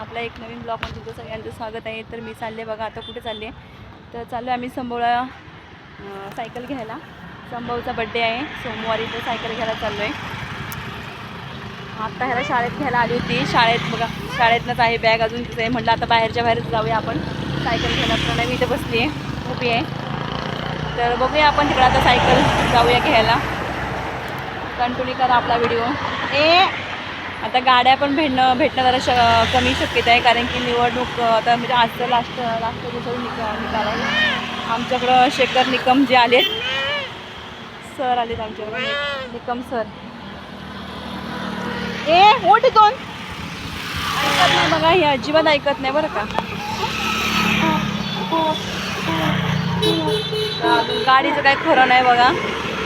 आपला एक नवीन ब्लॉगमध्ये म्हणजे तुमचं सगळ्यांचं स्वागत आहे. तर मी चालले बघा आता कुठे चालले? तर चाललो आम्ही संभवला सायकल घ्यायला. संभवचा बड्डे आहे. सोमवारी तर सायकल घ्यायला चाललो आहे आत्ता ह्याला शाळेत घ्यायला आली होती. शाळेत बघा शाळेतनंच आहे बॅग अजून तिथे आहे. म्हटलं आता बाहेरच्या बाहेरच जाऊया आपण. सायकल घ्यायला. प्रणय मी इथं बसली आहे उभी आहे. तर बघूया आपण तिकडं आता सायकल जाऊया घ्यायला. कंटिन्यू करा आपला व्हिडिओ ए आता गाड्या पण भेटणं भेटणं जरा श कमी शक्यता आहे कारण की निवडणूक आता म्हणजे आजचं लास्ट लास्ट दिवसात निक निकाल आहे. आमच्याकडं शेखर निकम जे आलेत सर आलेत आमच्याकडे. निकम सर. ए ओठ दोन. ऐकत नाही बघा हे अजिबात ऐकत नाही बरं का. गाडीचं काय खरं नाही बघा.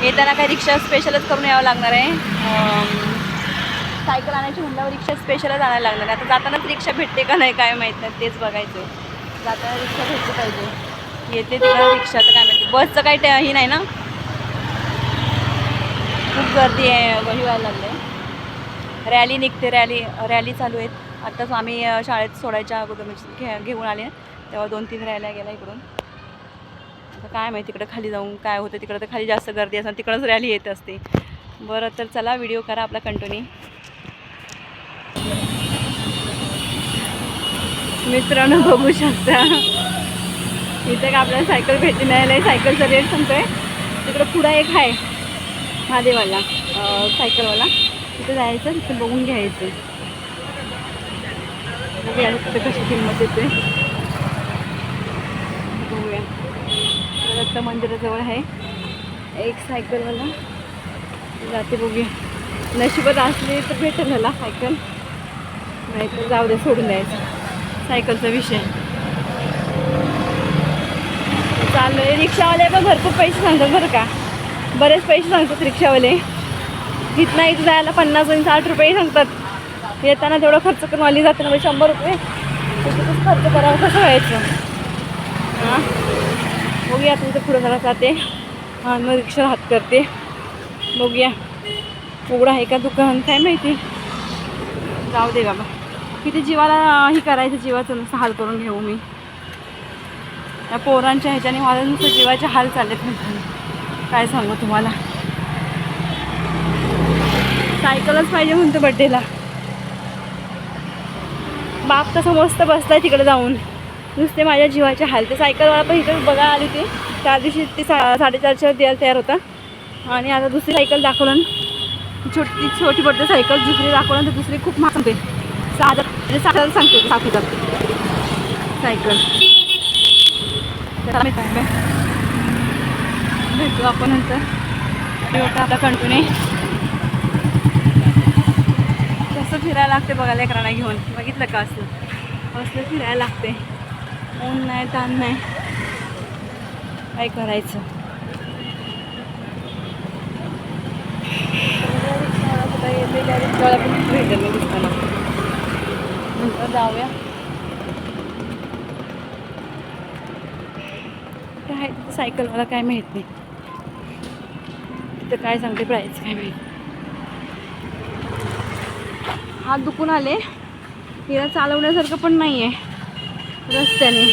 येताना काही रिक्षा स्पेशलच करून यावं लागणार आहे. सायकल आणायची म्हणल्यावर रिक्षा स्पेशलच आणायला लागणार आता जातानाच रिक्षा भेटते का नाही काय माहीत नाही तेच बघायचं. जाताना रिक्षा भेटली पाहिजे. येते तिकडं रिक्षा तर काय माहिती. बसचं काही ही नाही ना? खूप गर्दी आहे वही व्हायला लागलं आहे. रॅली निघते रॅली रॅली चालू आहेत. आत्ताच आम्ही शाळेत सोडायच्या अगोदर म्हणजे घे घेऊन आले. तेव्हा दोन तीन रॅल्या गेल्या इकडून. आता काय माहिती तिकडं खाली जाऊन काय होतं तिकडं तर खाली जास्त गर्दी असणार तिकडंच रॅली येत असते. बरं तर चला व्हिडिओ करा आपला कंटिन्यू मित्रांनो बघू शकता. इथे का आपल्याला सायकल भेटी नाही. सायकलचा रेट सांगतोय तिकडं पुढं एक आहे महादेवाला सायकलवाला तिथं जायचं तिथे बघून घ्यायचं. बघूया कशी किंमत येते. बघूया. रत्त दत्त मंदिराजवळ आहे. एक सायकलवाला जाते बघूया नशिबात असली तर भेटेल ह्याला सायकल नाही तर जाऊ दे सोडून द्यायचं. सायकलचा विषय. चाललो आहे रिक्षावाले पण भरपूर पैसे सांगतात बरं का. बरेच पैसे सांगतात रिक्षावाले. इथनं इथं जायला पन्नास आणि साठ रुपये सांगतात. येताना तेवढं खर्च करून आली जाते ना शंभर रुपये. तिथंच खर्च करावं कसं व्हायचं? हां? बघूया तुमचं पुढं जरा जाते. हां मग रिक्षा हात करते. बघूया. उघडं आहे का दुकान काय माहिती? जाऊ दे बाबा. किती जीवाला ही करायचं जीवाचं नुसतं हाल करून घेऊ मी. त्या पोरांच्या ह्याच्याने मला नुसतं जीवाचे हाल चाललेत म्हणतो काय सांगू तुम्हाला? सायकलच पाहिजे म्हणतो बड्डेला बाप तसं मस्त बसताय तिकडे जाऊन. नुसते माझ्या जीवाचे हाल. ते सायकलवाला पण इथं बघा आली ती त्या दिवशी ती सा साडेचारशे द्यायला तयार होता. आणि आता दुसरी सायकल दाखवलं. छोटी छोटी पडते सायकल दुसरी दाखवलं तर दुसरी खूप महाग सांगते सहा हजार म्हणजे सात हजार सांगते सात हजार सायकल तर भेटू आपण नंतर. आता कंटिन्यू कसं फिरायला लागते बघा लेकरांना घेऊन. बघितलं का असं? असलं फिरायला लागते. ऊन नाही ताण नाही. काय करायचं? रिक्षावाला येते पण भेटेल दिसताना नंतर जाऊया. काय तिथं सायकलवाला काय माहीत नाही. तिथं काय सांगते प्राईस काय माहीत हात दुखून आले. हिला चालवण्यासारखं पण नाही आहे रस्त्याने.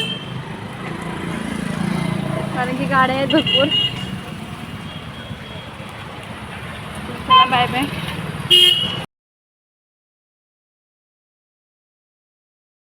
कारण की गाड्या आहेत भरपूर. Bye bye